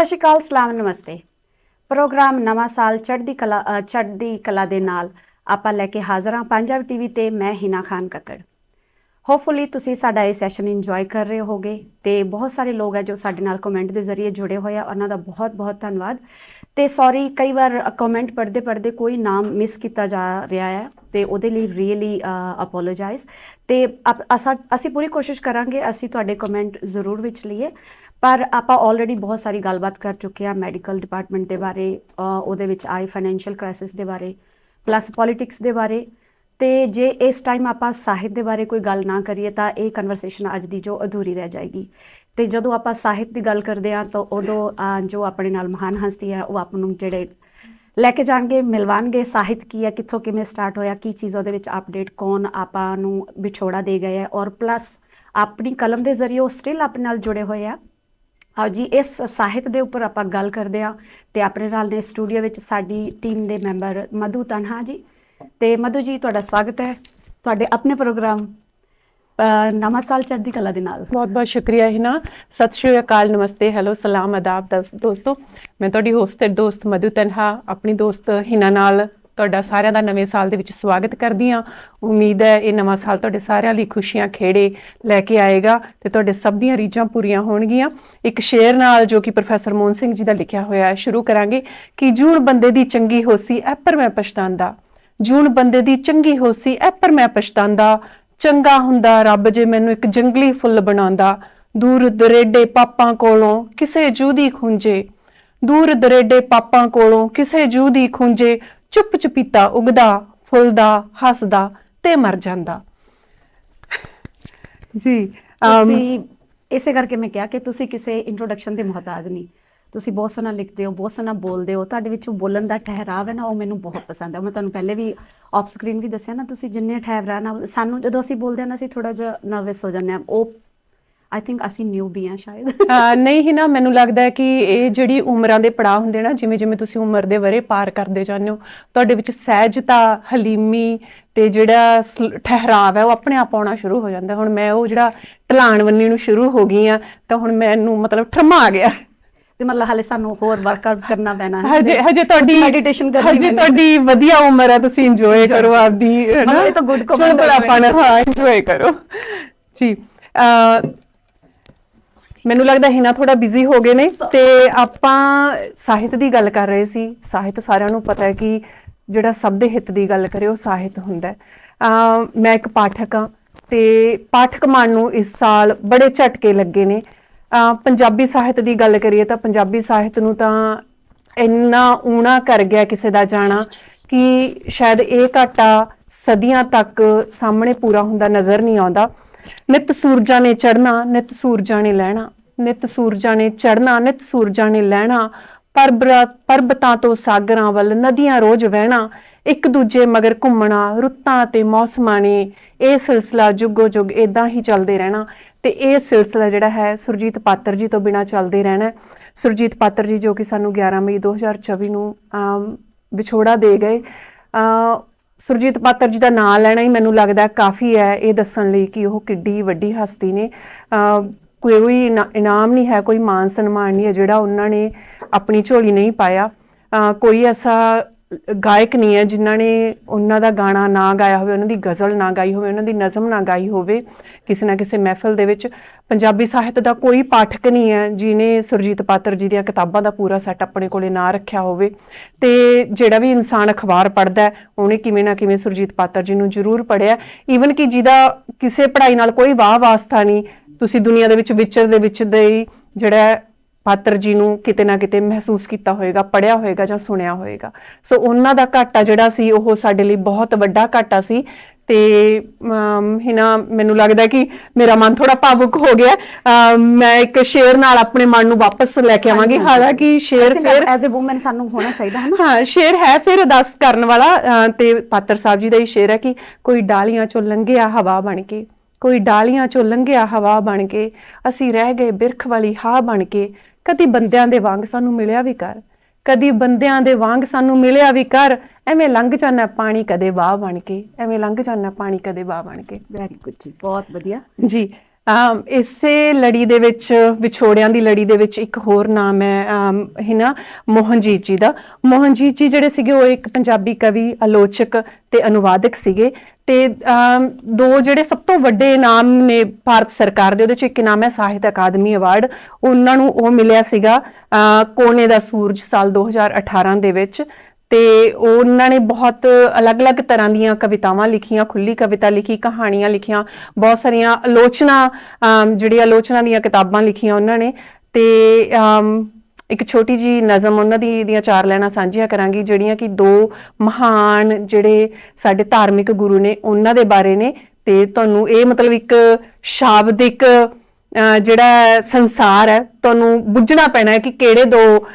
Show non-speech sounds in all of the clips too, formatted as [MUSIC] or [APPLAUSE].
ਸਤਿ ਸ਼੍ਰੀ ਅਕਾਲ, ਸਲਾਮ, ਨਮਸਤੇ। ਪ੍ਰੋਗਰਾਮ ਨਵਾਂ ਸਾਲ ਚੜ੍ਹਦੀ ਕਲਾ ਚੜ੍ਹਦੀ ਕਲਾ ਦੇ ਨਾਲ ਆਪਾਂ ਲੈ ਕੇ ਹਾਜ਼ਰ ਹਾਂ ਪੰਜਾਬ ਟੀਵੀ ਤੇ ਮੈਂ ਹਿਨਾ ਖਾਨ ਕੱਕੜ। ਹੋਪਫੁਲੀ ਤੁਸੀਂ ਸਾਡਾ ਇਹ ਸੈਸ਼ਨ ਇੰਜੋਏ ਕਰ ਰਹੇ ਹੋਗੇ ਤੇ ਬਹੁਤ ਸਾਰੇ ਲੋਕ ਹੈ ਜੋ ਸਾਡੇ ਨਾਲ ਕਮੈਂਟ ਦੇ ਜ਼ਰੀਏ ਜੁੜੇ ਹੋਏ ਆ, ਉਹਨਾਂ ਦਾ ਬਹੁਤ ਬਹੁਤ ਧੰਨਵਾਦ। ਤੇ ਸੌਰੀ ਕਈ ਵਾਰ ਕਮੈਂਟ ਪੜ੍ਹਦੇ ਪੜ੍ਹਦੇ ਕੋਈ ਨਾਮ ਮਿਸ ਕੀਤਾ ਜਾ ਰਿਹਾ ਹੈ ਤੇ ਉਹਦੇ ਲਈ ਰੀਅਲੀ ਅਪੋਲੋਜਾਈਜ਼ ਤੇ ਆਪ- ਅਸਾਂ- ਅਸੀਂ ਪੂਰੀ ਕੋਸ਼ਿਸ਼ ਕਰਾਂਗੇ, ਅਸੀਂ ਤੁਹਾਡੇ ਕਮੈਂਟ ਜ਼ਰੂਰ ਵਿੱਚ ਲਈਏ। ਪਰ ਆਪਾਂ ਆਲਰੇਡੀ ਬਹੁਤ ਸਾਰੀ ਗੱਲਬਾਤ ਕਰ ਚੁੱਕੇ ਆ ਮੈਡੀਕਲ ਡਿਪਾਰਟਮੈਂਟ ਦੇ ਬਾਰੇ ਉਹਦੇ ਵਿੱਚ ਆਈ ਫਾਈਨੈਂਸ਼ੀਅਲ ਕ੍ਰਾਈਸਿਸ ਦੇ ਬਾਰੇ ਪਲੱਸ ਪੋਲਿਟਿਕਸ ਦੇ ਬਾਰੇ। ਤੇ ਜੇ ਇਸ ਟਾਈਮ ਆਪਾਂ ਸਾਹਿਤ ਦੇ ਬਾਰੇ ਕੋਈ ਗੱਲ ਨਾ ਕਰੀਏ ਤਾਂ ਇਹ ਕਨਵਰਸੇਸ਼ਨ ਅੱਜ ਦੀ ਜੋ ਅਧੂਰੀ ਰਹਿ ਜਾਏਗੀ। ਤੇ ਜਦੋਂ ਆਪਾਂ ਸਾਹਿਤ ਦੀ ਗੱਲ ਕਰਦੇ ਆ ਤਾਂ ਉਦੋਂ ਜੋ ਆਪਣੇ ਨਾਲ ਮਹਾਨ ਹਸਤੀ ਹੈ, ਉਹ ਆਪ ਨੂੰ ਜਿਹੜੇ ਲੈ ਕੇ ਜਾਣਗੇ, ਮਿਲਵਾਣਗੇ ਸਾਹਿਤ ਕੀ ਹੈ, ਕਿੱਥੋਂ ਕਿਵੇਂ ਸਟਾਰਟ ਹੋਇਆ, ਕੀ ਚੀਜ਼ ਉਹਦੇ ਵਿੱਚ ਅਪਡੇਟ ਕੌਣ ਆਪਾਂ ਨੂੰ ਵਿਛੋੜਾ ਦੇ ਗਏ ਹੈ। ਔਰ ਪਲੱਸ ਆਪਣੀ ਕਲਮ ਦੇ ਜ਼ਰੀਏ ਉਹ ਸਟਿਲ ਆਪਣੇ ਨਾਲ ਜੁੜੇ ਹੋਏ ਆ। ਆਓ ਜੀ, ਇਸ ਸਾਹਿਤ ਦੇ ਉੱਪਰ ਆਪਾਂ ਗੱਲ ਕਰਦੇ ਆ ਤੇ ਆਪਣੇ ਨਾਲ ਨੇ ਸਟੂਡੀਓ ਵਿੱਚ ਸਾਡੀ ਟੀਮ ਦੇ ਮੈਂਬਰ ਮਧੂ ਤਨਹਾ ਜੀ। ਤੇ ਮਧੂ ਜੀ, ਤੁਹਾਡਾ ਸਵਾਗਤ ਹੈ। ਤੁਹਾਡੇ ਆਪਣੇ ਪ੍ਰੋਗਰਾਮ ਨਵਾਂ ਸਾਲ ਚੜ੍ਹਦੀ ਕਲਾ ਦੇ ਨਾਲ। ਬਹੁਤ ਬਹੁਤ ਸ਼ੁਕਰੀਆ ਹਿਨਾ। ਸਤਿ ਸ਼੍ਰੀ ਅਕਾਲ, ਨਮਸਤੇ, ਹੈਲੋ, ਸਲਾਮ ਆਦਾਬ ਦੋਸ- ਦੋਸਤੋ। ਮੈਂ ਤੁਹਾਡੀ ਹੋਸਟ ਤੇ ਦੋਸਤ ਮਧੂ ਤਨਹਾ, ਆਪਣੀ ਦੋਸਤ ਹਿਨਾ ਨਾਲ ਤੁਹਾਡਾ ਸਾਰਿਆਂ ਦਾ ਨਵੇਂ ਸਾਲ ਦੇ ਵਿੱਚ ਸਵਾਗਤ ਕਰਦੀ ਹਾਂ। ਉਮੀਦ ਹੈ ਇਹ ਨਵਾਂ ਸਾਲ ਤੁਹਾਡੇ ਸਾਰਿਆਂ ਲਈ ਖੁਸ਼ੀਆਂ ਖੇੜੇ ਲੈ ਕੇ ਆਏਗਾ ਤੇ ਤੁਹਾਡੇ ਸਭ ਦੀਆਂ ਰੀਝਾਂ ਪੂਰੀਆਂ ਹੋਣਗੀਆਂ। ਇੱਕ ਸ਼ੇਰ ਨਾਲ ਜੋ ਕਿ ਪ੍ਰੋਫੈਸਰ ਮੋਹਨ ਸਿੰਘ ਜੀ ਦਾ ਲਿਖਿਆ ਹੋਇਆ ਹੈ, ਸ਼ੁਰੂ ਕਰਾਂਗੇ ਕਿ ਜੂਣ ਬੰਦੇ ਦੀ ਚੰਗੀ ਹੋਸੀ ਐ ਪਰ ਮੈਂ ਪਛਤਾਂਦਾ। ਜੂਣ ਬੰਦੇ ਦੀ ਚੰਗੀ ਹੋਸੀ ਐ ਪਰ ਮੈਂ ਪਛਤਾਂਦਾ। ਚੰਗਾ ਹੁੰਦਾ ਰੱਬ ਜੇ ਮੈਨੂੰ ਇੱਕ ਜੰਗਲੀ ਫੁੱਲ ਬਣਾਉਂਦਾ। ਦੂਰ ਦਰੇਡੇ ਪਾਪਾਂ ਕੋਲੋਂ ਕਿਸੇ ਜੂ ਦੀ ਖੁੰਝੇ। ਦੂਰ ਦਰੇਡੇ ਪਾਪਾਂ ਕੋਲੋਂ ਕਿਸੇ ਜੂ ਦੀ ਖੁੰਝੇ। ਚੁੱਪ ਚੁਪੀਤਾ ਉਗਦਾ, ਫੁੱਲਦਾ, ਹੱਸਦਾ ਤੇ ਮਰ ਜਾਂਦਾ। ਜੀ ਤੁਸੀਂ ਇਸੇ ਕਰਕੇ ਮੈਂ ਕਿਹਾ ਕਿ ਤੁਸੀਂ ਕਿਸੇ ਇੰਟਰੋਡਕਸ਼ਨ ਦੇ ਮੁਹਤਾਜ ਨਹੀਂ। ਤੁਸੀਂ ਬਹੁਤ ਸੋਹਣਾ ਲਿਖਦੇ ਹੋ, ਬਹੁਤ ਸੋਹਣਾ ਬੋਲਦੇ ਹੋ, ਤੁਹਾਡੇ ਵਿੱਚ ਬੋਲਣ ਦਾ ਠਹਿਰਾਵ ਹੈ ਨਾ, ਉਹ ਮੈਨੂੰ ਬਹੁਤ ਪਸੰਦ ਹੈ। ਮੈਂ ਤੁਹਾਨੂੰ ਪਹਿਲੇ ਵੀ ਆਫ ਸਕਰੀਨ ਵੀ ਦੱਸਿਆ ਨਾ, ਤੁਸੀਂ ਜਿੰਨੇ ਠਹਿਰਾ ਨਾ ਸਾਨੂੰ ਜਦੋਂ ਅਸੀਂ ਬੋਲਦੇ ਹਾਂ ਨਾ, ਅਸੀਂ ਥੋੜਾ ਜਿਹਾ ਨਰਵਸ ਹੋ ਜਾਂਦੇ ਹਾਂ। ਉਹ ਆਈ ਥਿੰਕ ਅਸੀਂ ਨਿਊ ਵੀ ਹਾਂ ਸ਼ਾਇਦ। ਨਹੀਂ ਹੀ ਨਾ ਮੈਨੂੰ ਲੱਗਦਾ ਹੈ ਕਿ ਇਹ ਜਿਹੜੀ ਉਮਰਾਂ ਦੇ ਪੜਾਅ ਹੁੰਦੇ ਨਾ ਜਿਵੇਂ ਜਿਵੇਂ ਤੁਸੀਂ ਉਮਰ ਦੇ ਵਰੇ ਪਾਰ ਕਰਦੇ ਜਾਂਦੇ ਹੋ ਤੁਹਾਡੇ ਵਿੱਚ ਸਹਿਜਤਾ ਹਲੀਮੀ ਤੇ ਜਿਹੜਾ ਠਹਿਰਾਵ ਹੈ ਉਹ ਆਪਣੇ ਆਪ ਆਉਣਾ ਸ਼ੁਰੂ ਹੋ ਜਾਂਦਾ। ਹੁਣ ਮੈਂ ਉਹ ਜਿਹੜਾ ਢਲਾਣ ਵੰਨੀ ਨੂੰ ਸ਼ੁਰੂ ਹੋ ਗਈ ਆ ਤਾਂ ਹੁਣ ਮੈਨੂੰ ਮਤਲਬ ਠਰਮਾ ਆ ਗਿਆ। ਤੇ ਮਤਲਬ ਹਾਲੇ ਸਾਨੂੰ ਹੋਰ ਵਰਕਆਊਟ ਕਰਨਾ ਪੈਣਾ ਹੈ। ਹਜੇ ਹਜੇ ਤੁਹਾਡੀ ਮੈਡੀਟੇਸ਼ਨ ਕਰਨੀ ਹਜੇ। ਤੁਹਾਡੀ ਵਧੀਆ ਉਮਰ ਹੈ ਤੁਸੀਂ ਇੰਜੋਏ ਕਰੋ ਆਪਦੀ ਹੈ ਨਾ? ਇਹ ਤਾਂ good comment ਚੁਲਬੁਲਾਪਨ, ਹਾਂ। ਇੰਜੋਏ ਕਰੋ। ਜੀ ਮੈਨੂੰ ਲੱਗਦਾ ਹਿਨਾ ਥੋੜਾ ਬਿਜ਼ੀ ਹੋ ਗਏ ਨੇ ਤੇ ਆਪਾਂ ਸਾਹਿਤ ਦੀ ਗੱਲ ਕਰ ਰਹੇ ਸੀ। ਸਾਹਿਤ ਸਾਰਿਆਂ ਨੂੰ ਪਤਾ ਹੈ ਕਿ ਜਿਹੜਾ ਸਭ ਦੇ ਹਿੱਤ ਦੀ ਗੱਲ ਕਰੇ ਉਹ ਸਾਹਿਤ ਹੁੰਦਾ ਹੈ। ਮੈਂ ਇੱਕ ਪਾਠਕ ਹਾਂ ਤੇ ਪਾਠਕ ਮਨ ਨੂੰ ਇਸ ਸਾਲ ਬੜੇ ਝਟਕੇ ਲੱਗੇ ਨੇ। ਪੰਜਾਬੀ ਸਾਹਿਤ ਦੀ ਗੱਲ ਕਰੀਏ ਤਾਂ ਪੰਜਾਬੀ ਸਾਹਿਤ ਨੂੰ ਤਾਂ ਇੰਨਾ ਊਣਾ ਕਰ ਗਿਆ ਕਿਸੇ ਦਾ ਜਾਣਾ ਕਿ ਸ਼ਾਇਦ ਇਹ ਘਾਟਾ ਸਦੀਆਂ ਤੱਕ ਸਾਹਮਣੇ ਪੂਰਾ ਹੁੰਦਾ ਨਜ਼ਰ ਨਹੀਂ ਆਉਂਦਾ। ਨਿਤ ਸੂਰਜਾਂ ਨੇ ਚੜਨਾ ਨਿਤ ਸੂਰਜਾਂ ਨੇ ਲੈਣਾ। ਨਿਤ ਸੂਰਜਾਂ ਨੇ ਚੜਨਾ ਨਿਤ ਸੂਰਜਾਂ ਨੇ ਲੈਣਾ। ਪਰਬਰਾ ਪਰਬਤਾਂ ਤੋਂ ਸਾਗਰਾਂ ਵੱਲ ਨਦੀਆਂ ਰੋਜ਼ ਵਹਿਣਾ। ਇੱਕ ਦੂਜੇ ਮਗਰ ਘੁੰਮਣਾ ਰੁੱਤਾਂ ਤੇ ਮੌਸਮਾਂ ਨੇ ਇਹ ਸਿਲਸਿਲਾ ਜੁਗੋ ਜੁਗ ਇਦਾਂ ਹੀ ਚੱਲਦੇ ਰਹਿਣਾ। ਤੇ ਇਹ ਸਿਲਸਿਲਾ ਜਿਹੜਾ ਹੈ ਸੁਰਜੀਤ ਪਾਤਰ ਜੀ ਤੋਂ ਬਿਨਾ ਚੱਲਦੇ ਰਹਿਣਾ ਸੁਰਜੀਤ ਪਾਤਰ ਜੀ ਜੋ ਕਿ ਸਾਨੂੰ 11 ਮਈ 2024 ਨੂੰ ਵਿਛੋੜਾ ਦੇ ਗਏ। ਅ, ਸੁਰਜੀਤ ਪਾਤਰ ਜੀ ਦਾ ਨਾਮ ਲੈਣਾ ਹੀ ਮੈਨੂੰ ਲੱਗਦਾ ਕਾਫੀ ਹੈ ਇਹ ਦੱਸਣ ਲਈ ਕਿ ਉਹ ਕਿੱਡੀ ਵੱਡੀ ਹਸਤੀ ਨੇ। ਅ, ਕੋਈ ਇਨਾ- ਇਨਾਮ ਨਹੀਂ ਹੈ ਕੋਈ ਮਾਨ ਸਨਮਾਨ ਨਹੀਂ ਹੈ ਜਿਹੜਾ ਉਹਨਾਂ ਨੇ ਆਪਣੀ ਝੋਲੀ ਨਹੀਂ ਪਾਇਆ। ਅ, ਕੋਈ ਐਸਾ ਗਾਇਕ ਨਹੀਂ ਹੈ, ਜਿਨ੍ਹਾਂ ਨੇ ਉਹਨਾਂ ਦਾ ਗਾਣਾ ਨਾ ਗਾਇਆ ਹੋਵੇ, ਉਹਨਾਂ ਦੀ ਗਜ਼ਲ ਨਾ ਗਾਈ ਹੋਵੇ, ਉਹਨਾਂ ਦੀ ਨਜ਼ਮ ਨਾ ਗਾਈ ਹੋਵੇ, ਕਿਸੇ ਨਾ ਕਿਸੇ ਮਹਿਫਲ ਦੇ ਵਿੱਚ ਪੰਜਾਬੀ ਸਾਹਿਤ ਦਾ ਕੋਈ ਪਾਠਕ ਨਹੀਂ ਹੈ ਜਿਨੇ ਸੁਰਜੀਤ ਪਾਤਰ ਜੀ ਦੀਆਂ ਕਿਤਾਬਾਂ ਦਾ ਪੂਰਾ ਸੈੱਟ ਆਪਣੇ ਕੋਲੇ ਨਾ ਰੱਖਿਆ ਹੋਵੇ। ਤੇ ਜਿਹੜਾ ਵੀ ਇਨਸਾਨ ਅਖਬਾਰ ਪੜ੍ਹਦਾ ਹੈ, ਉਹਨੇ ਕਿਵੇਂ ਨਾ ਕਿਵੇਂ ਸੁਰਜੀਤ ਪਾਤਰ ਜੀ ਨੂੰ ਜ਼ਰੂਰ ਪੜ੍ਹਿਆ। ਈਵਨ ਕਿ ਜਿਹਦਾ ਕਿਸੇ ਪੜ੍ਹਾਈ ਨਾਲ ਕੋਈ ਵਾਹ ਵਾਸਤਾ ਨਹੀਂ, ਤੁਸੀਂ ਦੁਨੀਆ ਦੇ ਵਿੱਚ ਵਿਚਰਦੇ ਵਿੱਚ ਦੇ ਹੀ ਜਿਹੜਾ ਪਾਤਰ ਜੀ ਨੂੰ ਕਿਤੇ ਨਾ ਕਿਤੇ ਮਹਿਸੂਸ ਕੀਤਾ ਹੋਵੇਗਾ ਪੜਿਆ ਹੋਵੇਗਾ ਜਾਂ ਸੁਣਿਆ ਹੋਵੇਗਾ ਸੋ ਉਹਨਾਂ ਦਾ ਘਾਟਾ ਜਿਹੜਾ ਸੀ ਉਹ ਸਾਡੇ ਲਈ ਬਹੁਤ ਵੱਡਾ ਘਾਟਾ ਸੀ। ਤੇ ਹਿਨਾ ਮੈਨੂੰ ਲੱਗਦਾ ਕਿ ਮੇਰਾ ਮਨ ਥੋੜਾ ਭਾਵੁਕ ਹੋ ਗਿਆ। ਮੈਂ ਇੱਕ ਸ਼ੇਰ ਨਾਲ ਆਪਣੇ ਮਨ ਨੂੰ ਵਾਪਸ ਲੈ ਕੇ ਆਵਾਂਗੀ। ਹਾਲਾਂਕਿ ਸ਼ੇਰ ਫਿਰ ਐਜ਼ ਅ ਔਮਨ ਸਾਨੂੰ ਹੋਣਾ ਚਾਹੀਦਾ ਹੈ ਨਾ ਹਾਂ ਸ਼ੇਰ ਹੈ ਫਿਰ ਅਰਦਾਸ ਕਰਨ ਵਾਲਾ। ਤੇ ਪਾਤਰ ਸਾਹਿਬ ਜੀ ਦਾ ਹੀ ਸ਼ੇਰ ਹੈ ਕਿ ਕੋਈ ਡਾਲੀਆਂ ਚੋਂ ਲੰਘਿਆ ਹਵਾ ਬਣ ਕੇ ਕੋਈ ਡਾਲੀਆਂ ਚੋਂ ਲੰਘਿਆ ਹਵਾ ਬਣ ਕੇ ਅਸੀਂ ਰਹਿ ਗਏ ਬਿਰਖ ਵਾਲੀ ਹਾਂ ਬਣ ਕੇ ਕਦੀ ਬੰਦਿਆਂ ਦੇ ਵਾਂਗ ਸਾਨੂੰ ਮਿਲਿਆ ਵੀ ਕਰ ਕਦੀ ਬੰਦਿਆਂ ਦੇ ਵਾਂਗ ਸਾਨੂੰ ਮਿਲਿਆ ਵੀ ਕਰ ਐਵੇਂ ਲੰਘ ਜਾਣਾ ਪਾਣੀ ਕਦੇ ਵਾਹ ਬਣ ਕੇ ਐਵੇਂ ਲੰਘ ਜਾਣਾ ਪਾਣੀ ਕਦੇ ਵਾਹ ਬਣ ਕੇ। ਵੈਰੀ ਗੁੱਡ ਜੀ ਬਹੁਤ ਵਧੀਆ। ਜੀ। ਇਸੇ ਲੜੀ ਦੇ ਵਿੱਚ, ਵਿਛੋੜਿਆਂ ਦੀ ਲੜੀ ਦੇ ਵਿੱਚ ਇੱਕ ਹੋਰ ਨਾਮ ਹੈ ਹੈ ਨਾ ਮੋਹਨਜੀਤ ਜੀ ਦਾ। ਮੋਹਨਜੀਤ ਜੀ ਜਿਹੜੇ ਸੀਗੇ, ਉਹ ਇੱਕ ਪੰਜਾਬੀ ਕਵੀ, ਆਲੋਚਕ ਤੇ ਅਨੁਵਾਦਕ ਸੀਗੇ ਤੇ ਦੋ ਜਿਹੜੇ ਸਭ ਤੋਂ ਵੱਡੇ ਇਨਾਮ ਨੇ ਭਾਰਤ ਸਰਕਾਰ ਦੇ, ਉਹਦੇ ਚ ਇੱਕ ਇਨਾਮ ਹੈ ਸਾਹਿਤ ਅਕਾਦਮੀ ਅਵਾਰਡ। ਉਹਨਾਂ ਨੂੰ ਉਹ ਮਿਲਿਆ ਸੀਗਾ ਕੋਨੇ ਦਾ ਸੂਰਜ ਸਾਲ 2018 ਦੇ ਵਿੱਚ। ਤੇ ਉਹਨਾਂ ਨੇ ਬਹੁਤ ਅਲੱਗ-ਅਲੱਗ ਤਰ੍ਹਾਂ ਦੀਆਂ ਕਵਿਤਾਵਾਂ ਲਿਖੀਆਂ ਖੁੱਲੀ ਕਵਿਤਾ ਲਿਖੀ, ਕਹਾਣੀਆਂ ਲਿਖੀਆਂ, ਬਹੁਤ ਸਾਰੀਆਂ ਆਲੋਚਨਾ ਜਿਹੜੀ ਆਲੋਚਨਾ ਦੀਆਂ ਕਿਤਾਬਾਂ ਲਿਖੀਆਂ ਉਹਨਾਂ ਨੇ ਤੇ ਇੱਕ ਛੋਟੀ ਜੀ ਨਜ਼ਮ ਉਹਨਾਂ ਦੀ, ਦੀਆਂ ਚਾਰ ਲਾਈਨਾਂ ਸਾਂਝੀਆਂ ਕਰਾਂਗੀ, ਜਿਹੜੀਆਂ ਕਿ ਦੋ ਮਹਾਨ ਜਿਹੜੇ ਸਾਡੇ ਧਾਰਮਿਕ ਗੁਰੂ ਨੇ, ਉਹਨਾਂ ਦੇ ਬਾਰੇ ਨੇ ਤੇ ਤੁਹਾਨੂੰ ਇਹ ਮਤਲਬ ਇੱਕ ਸ਼ਾਬਦਿਕ ਜਿਹੜਾ ਸੰਸਾਰ ਹੈ, ਤੁਹਾਨੂੰ ਬੁੱਝਣਾ ਪੈਣਾ ਹੈ ਕਿ ਕਿਹੜੇ ਦੋ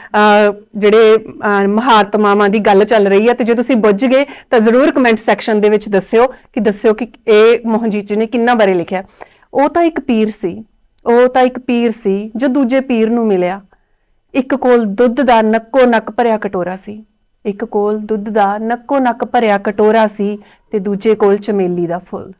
ਜਿਹੜੇ, ਅਹ ਮਹਾਤਮਾਵਾਂ ਦੀ ਗੱਲ ਚੱਲ ਰਹੀ ਹੈ। ਤੇ ਜੇ ਤੁਸੀਂ ਬੁੱਝ ਗਏ, ਤਾਂ ਜ਼ਰੂਰ ਕਮੈਂਟ ਸੈਕਸ਼ਨ ਦੇ ਵਿੱਚ ਦੱਸਿਓ ਕਿ ਦੱਸਿਓ ਕਿ ਇਹ ਮੋਹਨਜੀਤ ਜੀ ਨੇ ਕਿੰਨਾ ਬਾਰੇ ਲਿਖਿਆ। ਉਹ ਤਾਂ ਇੱਕ ਪੀਰ ਸੀ। ਉਹ ਤਾਂ ਇੱਕ ਪੀਰ ਸੀ, ਜੋ ਦੂਜੇ ਪੀਰ ਨੂੰ ਮਿਲਿਆ। ਇੱਕ ਕੋਲ ਦੁੱਧ ਦਾ ਨੱਕੋ ਨੱਕ ਭਰਿਆ ਕਟੋਰਾ ਸੀ। ਇੱਕ ਕੋਲ ਦੁੱਧ ਦਾ ਨੱਕੋ ਨੱਕ ਭਰਿਆ ਕਟੋਰਾ ਸੀ ਤੇ ਦੂਜੇ ਕੋਲ ਚਮੇਲੀ ਦਾ ਫੁੱਲ।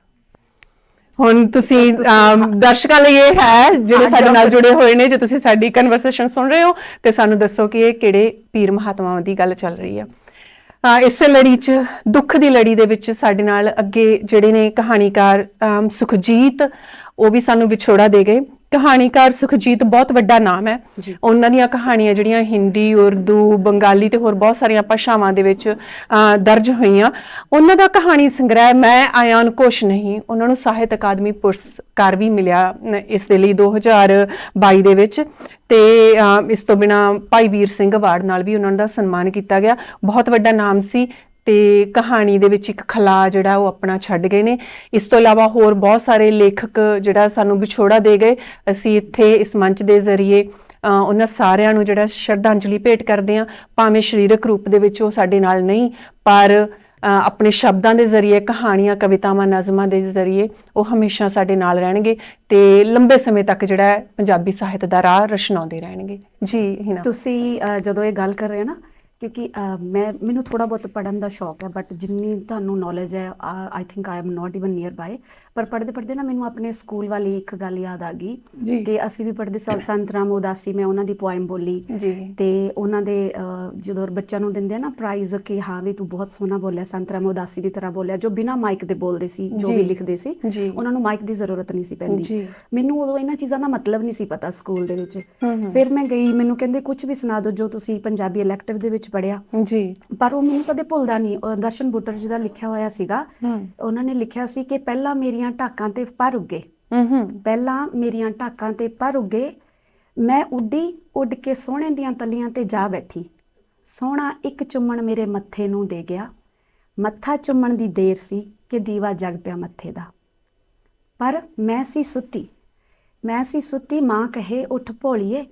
ਹੁਣ ਤੁਸੀਂ ਅਮ, ਦਰਸ਼ਕਾਂ ਲਈ ਇਹ ਹੈ ਜਿਹੜੇ ਸਾਡੇ ਨਾਲ ਜੁੜੇ ਹੋਏ ਨੇ ਜੇ ਤੁਸੀਂ ਸਾਡੀ ਕਨਵਰਸੇਸ਼ਨ ਸੁਣ ਰਹੇ ਹੋ ਤੇ ਸਾਨੂੰ ਦੱਸੋ ਕਿ ਇਹ ਕਿਹੜੇ ਪੀਰ ਮਹਾਤਮਾਵਾਂ ਦੀ ਗੱਲ ਚੱਲ ਰਹੀ ਹੈ। ਅ, ਇਸੇ ਲੜੀ 'ਚ ਦੁੱਖ ਦੀ ਲੜੀ ਦੇ ਵਿੱਚ ਸਾਡੇ ਨਾਲ ਅੱਗੇ ਜਿਹੜੇ ਨੇ ਕਹਾਣੀਕਾਰ ਅਮ, ਸੁਖਜੀਤ ਉਹ ਵੀ ਸਾਨੂੰ ਵਿਛੋੜਾ ਦੇ ਗਏ। ਕਹਾਣੀਕਾਰ ਸੁਖਜੀਤ ਬਹੁਤ ਵੱਡਾ ਨਾਮ ਹੈ। ਉਹਨਾਂ ਦੀਆਂ ਕਹਾਣੀਆਂ ਜਿਹੜੀਆਂ ਹਿੰਦੀ ਉਰਦੂ ਬੰਗਾਲੀ ਤੇ ਹੋਰ ਬਹੁਤ ਸਾਰੀਆਂ ਭਾਸ਼ਾਵਾਂ ਦੇ ਵਿੱਚ ਦਰਜ ਹੋਈਆਂ। ਉਹਨਾਂ ਦਾ ਕਹਾਣੀ ਸੰਗ੍ਰਹਿ ਮੈਂ ਆਇਆਨ ਕੁਛ ਨਹੀਂ। ਉਹਨਾਂ ਨੂੰ ਸਾਹਿਤ ਅਕਾਦਮੀ ਪੁਰਸਕਾਰ ਵੀ ਮਿਲਿਆ ਇਸ ਦੇ ਲਈ 2022 ਦੇ ਵਿੱਚ। ਤੇ ਇਸ ਤੋਂ ਬਿਨਾ ਭਾਈ ਵੀਰ ਸਿੰਘ ਅਵਾਰਡ ਨਾਲ ਵੀ ਉਹਨਾਂ ਦਾ ਸਨਮਾਨ ਕੀਤਾ ਗਿਆ। ਬਹੁਤ ਵੱਡਾ ਨਾਮ ਸੀ ਤੇ ਕਹਾਣੀ ਦੇ ਵਿੱਚ ਇੱਕ ਖਲਾ ਜਿਹੜਾ ਉਹ ਆਪਣਾ ਛੱਡ ਗਏ ਨੇ। ਇਸ ਤੋਂ ਇਲਾਵਾ ਹੋਰ ਬਹੁਤ ਸਾਰੇ ਲੇਖਕ ਜਿਹੜਾ ਸਾਨੂੰ ਵਿਛੋੜਾ ਦੇ ਗਏ। ਅਸੀਂ ਇੱਥੇ ਇਸ ਮੰਚ ਦੇ ਜ਼ਰੀਏ ਉਹਨਾਂ ਸਾਰਿਆਂ ਨੂੰ ਜਿਹੜਾ ਸ਼ਰਧਾਂਜਲੀ ਭੇਟ ਕਰਦੇ ਹਾਂ। ਭਾਵੇਂ ਸਰੀਰਕ ਰੂਪ ਦੇ ਵਿੱਚ ਉਹ ਸਾਡੇ ਨਾਲ ਨਹੀਂ, ਪਰ ਆਪਣੇ ਸ਼ਬਦਾਂ ਦੇ ਜ਼ਰੀਏ, ਕਹਾਣੀਆਂ, ਕਵਿਤਾਵਾਂ, ਨਜ਼ਮਾਂ ਦੇ ਜ਼ਰੀਏ ਉਹ ਹਮੇਸ਼ਾ ਸਾਡੇ ਨਾਲ ਰਹਿਣਗੇ ਤੇ ਲੰਬੇ ਸਮੇਂ ਤੱਕ ਜਿਹੜਾ ਪੰਜਾਬੀ ਸਾਹਿਤ ਦਾ ਰਾਹ ਰਸ਼ਨਾਉਂਦੇ ਰਹਿਣਗੇ। ਜੀ, ਹਿਨਾ। ਤੁਸੀਂ ਜਦੋਂ ਇਹ ਗੱਲ ਕਰ ਰਹੇ ਹੋ ਨਾ ਕਿਉਂਕਿ ਅਹ, ਮੈਂ ਮੈਨੂੰ ਥੋੜਾ ਬਹੁਤ ਪੜਨ ਦਾ ਸ਼ੌਕ ਹੈ ਬਟ ਜਿੰਨੀ ਤੁਹਾਨੂੰ ਨੌਲੇਜ ਹੈ I think I am not even near by ਪਰ ਪੜਦੇ ਪੜਦੇ ਨਾ ਮੈਨੂੰ ਆਪਣੇ ਸਕੂਲ ਵਾਲੀ ਇੱਕ ਗੱਲ ਯਾਦ ਆ। ਗਈ ਕਿ ਅਸੀਂ ਵੀ ਪੜਦੇ ਸਾਂ ਸੰਤ ਰਾਮ ਉਦਾਸੀ ਮੈਂ ਉਹਨਾਂ ਦੀ ਪੋਇਮ ਬੋਲੀ ਜੀ ਤੇ ਉਹਨਾਂ ਦੇ ਜਦੋਂ ਬੱਚਿਆਂ ਨੂੰ ਦਿੰਦੇ ਆ ਨਾ ਪ੍ਰਾਈਜ਼ ਕਿ ਹਾਂ ਵੀ ਤੂੰ ਬਹੁਤ ਸੋਹਣਾ ਬੋਲਿਆ ਸੰਤ ਰਾਮ ਉਦਾਸੀ ਦੀ ਤਰ੍ਹਾਂ ਬੋਲਿਆ ਜੋ ਬਿਨਾ ਮਾਈਕ ਦੇ ਬੋਲਦੇ ਸੀ ਜੋ। ਵੀ ਲਿਖਦੇ ਸੀ। ਉਹਨਾਂ ਨੂੰ ਮਾਈਕ ਦੀ ਜ਼ਰੂਰਤ ਨਹੀਂ ਸੀ। ਪੈਂਦੀ ਮੈਨੂੰ ਉਦੋਂ ਇਹਨਾਂ ਚੀਜ਼ਾਂ ਦਾ ਮਤਲਬ ਨਹੀਂ ਸੀ ਪਤਾ ਸਕੂਲ ਦੇ ਵਿੱਚ। ਫਿਰ ਮੈਂ ਗਈ ਮੈਨੂੰ ਕਹਿੰਦੇ ਕੁਝ ਵੀ ਸੁਣਾ ਦਿਓ ਜੋ ਤੁਸੀਂ ਪੰਜਾਬੀ ਇਲੈਕਟਿਵ ਦੇ ਵਿੱਚ ਪੜਿਆ ਜੀ ਪਰ ਉਹ ਮੈਨੂੰ ਕਦੇ ਭੁੱਲਦਾ ਨਹੀਂ ਦਰਸ਼ਨ ਬੁੱਟਰ ਜੀ ਦਾ ਲਿਖਿਆ ਹੋਇਆ ਸੀਗਾ ਉਹਨਾਂ ਨੇ ਲਿਖਿਆ ਸੀ ਕਿ ਪਹਿਲਾਂ ਮੇਰੀਆਂ ਢਾਕਾਂ ਤੇ ਪਰ ਉੱਗੇ। ਹਮ ਹਮ ਪਹਿਲਾਂ ਮੇਰੀਆਂ ਢਾਕਾਂ ਤੇ ਪਰ ਉੱਗੇ ਮੈਂ ਉੱਡੀ ਉੱਡ ਕੇ ਸੋਹਣੇ ਦੀਆਂ ਤਲੀਆਂ ਤੇ ਜਾ ਬੈਠੀ। ਸੋਹਣਾ ਇੱਕ ਚੁੰਮਣ ਮੇਰੇ ਮੱਥੇ ਨੂੰ ਦੇ ਗਿਆ। ਮੱਥਾ ਚੁੰਮਣ ਦੀ ਦੇਰ ਸੀ ਕਿ ਦੀਵਾ ਜਗ ਪਿਆ ਮੱਥੇ ਦਾ। ਪਰ ਮੈਂ ਸੀ ਸੁੱਤੀ। ਮੈਂ ਸੀ ਸੁੱਤੀ ਮਾਂ ਕਹੇ ਉੱਠ ਭੋਲੀਏ।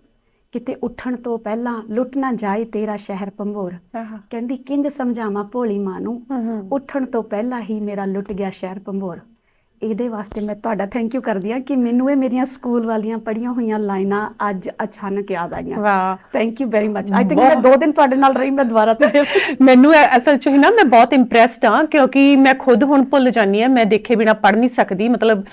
ਕਿਤੇ ਉੱਠਣ ਤੋਂ ਪਹਿਲਾਂ ਲੁੱਟ ਨਾ ਜਾਏ ਤੇਰਾ ਸ਼ਹਿਰ ਪੰਭੋਰ। ਕਹਿੰਦੀ ਕਿੰਜ ਸਮਝਾਵਾਂ ਭੋਲੀ ਮਾਂ ਨੂੰ। ਉੱਠਣ ਤੋਂ ਪਹਿਲਾਂ ਹੀ ਮੇਰਾ ਲੁੱਟ ਗਿਆ ਸ਼ਹਿਰ ਪੰਭੋਰ ਇਹਦੇ ਵਾਸਤੇ ਮੈਂ ਤੁਹਾਡਾ ਥੈਂਕ ਯੂ ਕਰਦੀ ਹਾਂ ਕਿ ਮੈਨੂੰ ਇਹ ਮੇਰੀਆਂ ਸਕੂਲ ਵਾਲੀਆਂ ਪੜੀਆਂ ਹੋਈਆਂ ਲਾਈਨਾਂ ਅੱਜ ਅਚਾਨਕ ਯਾਦ ਆਈਆਂ ਵਾਹ। Thank you very much I think ਮੈਂ ਦੋ ਦਿਨ ਤੁਹਾਡੇ ਨਾਲ ਰਹੀ ਮੈਂ ਦੁਬਾਰਾ ਤੋਂ [LAUGHS] ਮੈਨੂੰ ਅਸਲ ਚ ਨਾ ਮੈਂ ਬਹੁਤ ਇੰਪ੍ਰੈਸਡ ਹਾਂ ਕਿਉਂਕਿ ਮੈਂ ਖੁਦ ਹੁਣ ਭੁੱਲ ਜਾਂਦੀ ਹਾਂ ਮੈਂ ਦੇਖੇ ਬਿਨਾ ਪੜ ਨਹੀਂ ਸਕਦੀ। ਮਤਲਬ